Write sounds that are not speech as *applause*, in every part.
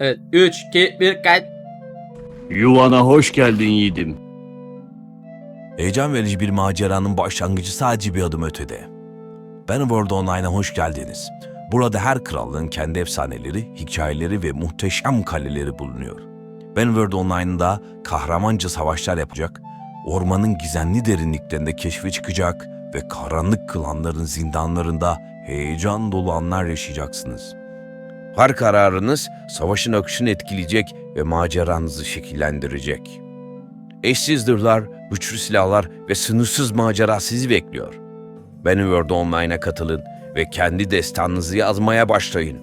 Evet 3, 2, 1 kayıt. Yuvana hoş geldin yiğidim. Heyecan verici bir maceranın başlangıcı sadece bir adım ötede. Bannerworld Online'a hoş geldiniz. Burada her krallığın kendi efsaneleri, hikayeleri ve muhteşem kaleleri bulunuyor. Bannerworld Online'da kahramanca savaşlar yapacak, ormanın gizemli derinliklerinde keşfe çıkacak ve karanlık klanların zindanlarında heyecan dolu anlar yaşayacaksınız. Her kararınız savaşın akışını etkileyecek ve maceranızı şekillendirecek. Eşsiz zırhlar, güçlü silahlar ve sınırsız macera sizi bekliyor. Bannerworld Online'a katılın ve kendi destanınızı yazmaya başlayın.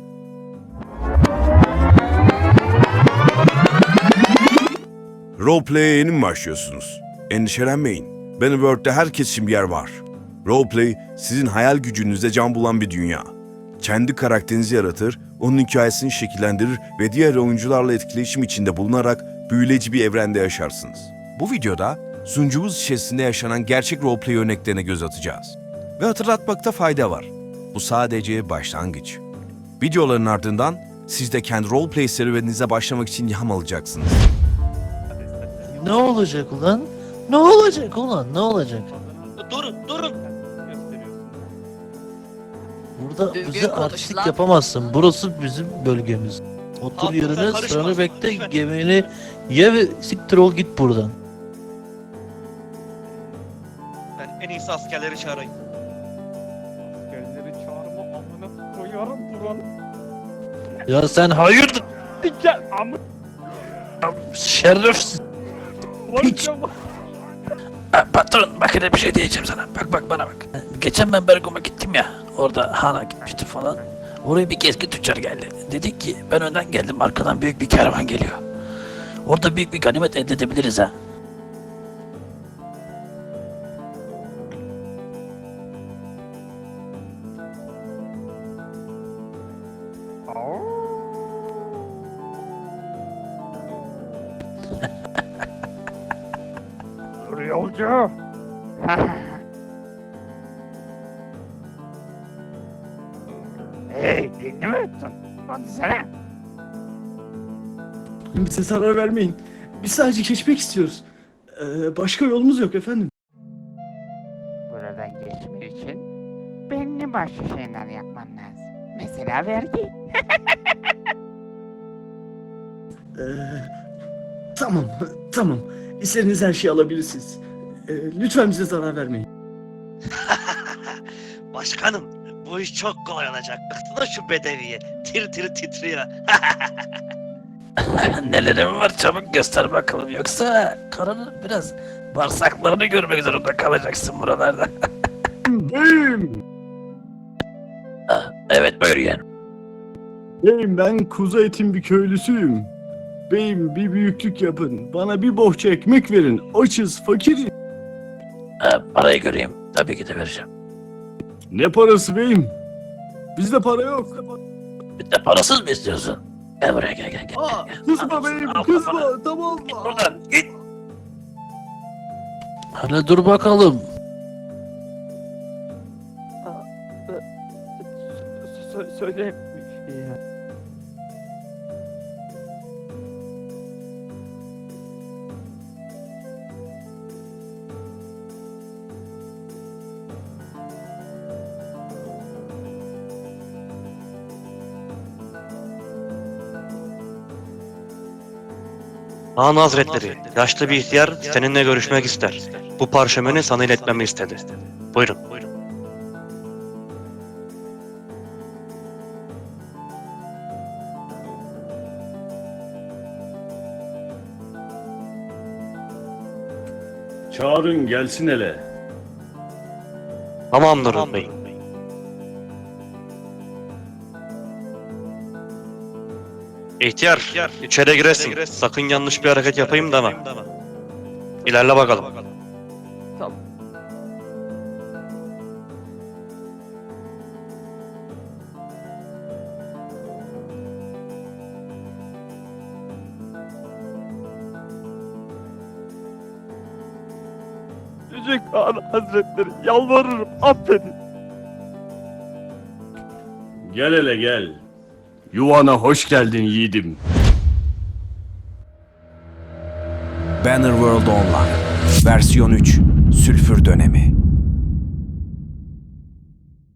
Roleplay'e yeni mi başlıyorsunuz? Endişelenmeyin. Bannerworld'de herkes için bir yer var. Roleplay, sizin hayal gücünüzde can bulan bir dünya. Kendi karakterinizi yaratır, onun hikayesini şekillendirir ve diğer oyuncularla etkileşim içinde bulunarak büyüleyici bir evrende yaşarsınız. Bu videoda sunucumuz içerisinde yaşanan gerçek roleplay örneklerine göz atacağız. Ve hatırlatmakta fayda var. Bu sadece başlangıç. Videoların ardından siz de kendi roleplay serüveninize başlamak için ilham alacaksınız. Ne olacak ulan? Ne olacak ulan? Ne olacak? Durun durun. Burada Düzgün bize konuş artistlik lan. yapamazsın. Burası bizim bölgemiz. Otur Abi sen yerine karışma. sıranı bekle gemini ye ve siktir ol git buradan. Ben en iyisi askerleri çağırayım. Askerleri çağırma amına koyarım buranı. Ya sen hayırdır Gel amına şerefsiz. Hiç. Ha, patron bak hele bir şey diyeceğim sana. Bak bak bana bak. Geçen ben Bergom'a gittim ya. Orada Han'a gitmişti falan. Oraya bir gezgin tüccar geldi. Dedi ki ben önden geldim arkadan büyük bir kervan geliyor. Orada büyük bir ganimet elde edebiliriz ha. Yolcu. *laughs* hey dinle mi ettin? Hadi sana. Bize zarar vermeyin. Biz sadece geçmek istiyoruz. Ee, başka yolumuz yok efendim. Buradan geçmek için belli başlı şeyler yapman lazım. Mesela vergi. *laughs* Ee, tamam, tamam. İstediğiniz her şeyi alabilirsiniz. Ee, lütfen bize zarar vermeyin. *laughs* Başkanım bu iş çok kolay olacak. Baksana şu bedeviye. Tir tir titriyor. *laughs* Nelerim var çabuk göster bakalım yoksa karının biraz bağırsaklarını görmek zorunda kalacaksın buralarda. *laughs* Beyim! evet buyur yeğen. Beyim ben kuzu etin bir köylüsüyüm. Beyim bir büyüklük yapın. Bana bir bohça ekmek verin. Açız, fakiriz. Ha, parayı göreyim. Tabii ki de vereceğim. Ne parası beyim? Bizde para yok. Bir de parasız mı istiyorsun? Gel buraya gel gel gel. Aa, kızma beyim, al, kızma. Tamam Git mı? buradan git. Hele dur bakalım. Sö- söyle Han Hazretleri, yaşlı bir ihtiyar seninle görüşmek ister. Bu parşömeni sana iletmemi istedi. Buyurun. Çağırın gelsin hele. Tamamdır bey. İhtiyar, içeri giresin. Sakın yanlış bir hareket yapayım deme. İlerle bakalım. Tamam. Yüce Kağan Hazretleri yalvarırım affedin. Gel hele gel. Yuvana hoş geldin yiğidim. Banner World Online. Versiyon 3 Sülfür Dönemi.